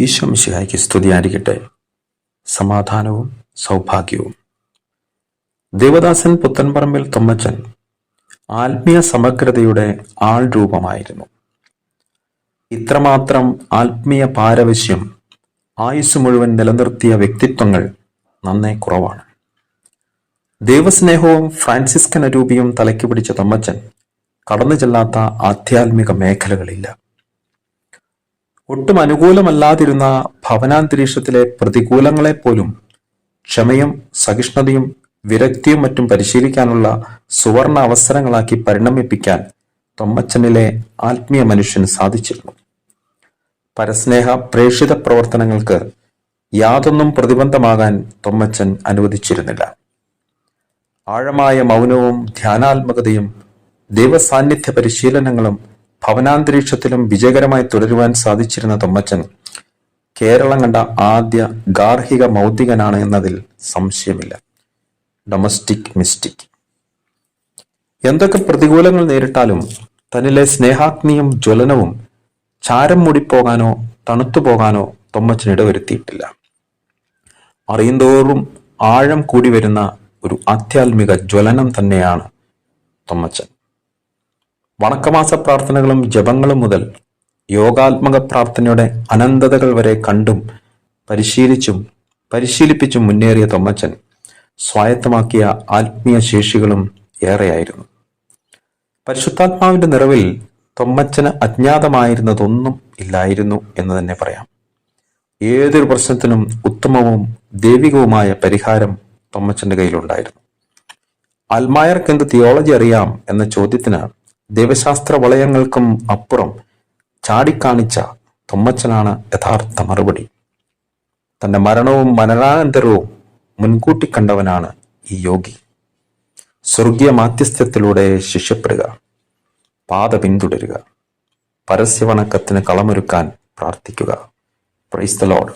ഈശോ മിശിഹായ്ക്ക് സ്തുതിയായിരിക്കട്ടെ. സമാധാനവും സൗഭാഗ്യവും. ദേവദാസൻ പുത്തൻപറമ്പിൽ തൊമ്മച്ചൻ ആത്മീയ സമഗ്രതയുടെ ആൾ രൂപമായിരുന്നു. ഇത്രമാത്രം ആത്മീയ പാരവശ്യം ആയുസ് മുഴുവൻ നിലനിർത്തിയ വ്യക്തിത്വങ്ങൾ നന്നേ കുറവാണ്. ദൈവസ്നേഹവും ഫ്രാൻസിസ്കൻ അരൂപിയും തലയ്ക്ക് പിടിച്ച തമ്മച്ചൻ കടന്നു ചെല്ലാത്ത ആധ്യാത്മിക മേഖലകളില്ല. ഒട്ടും അനുകൂലമല്ലാതിരുന്ന ഭവനാന്തരീക്ഷത്തിലെ പ്രതികൂലങ്ങളെ പോലും ക്ഷമയും സഹിഷ്ണുതയും വിരക്തിയും മറ്റും പരിശീലിക്കാനുള്ള സുവർണ അവസരങ്ങളാക്കി പരിണമിപ്പിക്കാൻ തൊമ്മച്ചനിലെ ആത്മീയ മനുഷ്യന് സാധിച്ചിരുന്നു. പരസ്നേഹ പ്രേക്ഷിത പ്രവർത്തനങ്ങൾക്ക് യാതൊന്നും പ്രതിബന്ധമാകാൻ തൊമ്മച്ചൻ അനുവദിച്ചിരുന്നില്ല. ആഴമായ മൗനവും ധ്യാനാത്മകതയും ദൈവസാന്നിധ്യ പരിശീലനങ്ങളും ഭവനാന്തരീക്ഷത്തിലും വിജയകരമായി തുടരുവാൻ സാധിച്ചിരുന്ന തൊമ്മച്ചൻ കേരളം കണ്ട ആദ്യ ഗാർഹിക മൗതികനാണ് എന്നതിൽ സംശയമില്ല. ഡൊമസ്റ്റിക് മിസ്റ്റിക് എന്തൊക്കെ പ്രതികൂലങ്ങൾ നേരിട്ടാലും തന്നിലെ സ്നേഹാഗ്നിയും ജ്വലനവും ചാരം മൂടിപ്പോകാനോ തണുത്തുപോകാനോ തൊമ്മച്ചൻ ഇടവരുത്തിയിട്ടില്ല. അറിയുന്തോറും ആഴം കൂടി വരുന്ന ഒരു ആധ്യാത്മിക ജ്വലനം തന്നെയാണ് തൊമ്മച്ചൻ. വണക്കമാസ പ്രാർത്ഥനകളും ജപങ്ങളും മുതൽ യോഗാത്മക പ്രാർത്ഥനയുടെ അനന്തതകൾ വരെ കണ്ടും പരിശീലിച്ചും പരിശീലിപ്പിച്ചും മുന്നേറിയ തൊമ്മച്ചൻ സ്വായത്തമാക്കിയ ആത്മീയ ശേഷികളും ഏറെയായിരുന്നു. പരിശുദ്ധാത്മാവിന്റെ നിറവിൽ തൊമ്മച്ചന് അജ്ഞാതമായിരുന്നതൊന്നും ഇല്ലായിരുന്നു എന്ന് തന്നെ പറയാം. ഏതൊരു പ്രശ്നത്തിനും ഉത്തമവും ദൈവികവുമായ പരിഹാരം തൊമ്മച്ചന്റെ കയ്യിലുണ്ടായിരുന്നു. അൽമായർക്ക് എന്ത് തിയോളജി അറിയാം എന്ന ചോദ്യത്തിന് ദൈവശാസ്ത്ര വളയങ്ങൾക്കും അപ്പുറം ചാടിക്കാണിച്ച തൊമ്മച്ചനാണ് യഥാർത്ഥ മറുപടി. തന്റെ മരണവും മരണാനന്തരവും മുൻകൂട്ടി കണ്ടവനാണ് ഈ യോഗി. സ്വർഗീയ മാധ്യസ്ഥ്യത്തിലൂടെ ശിഷ്യപ്പെടുക പാത പിന്തുടരുക പരസ്യവണക്കത്തിന് കളമൊരുക്കാൻ പ്രാർത്ഥിക്കുക. Praise the load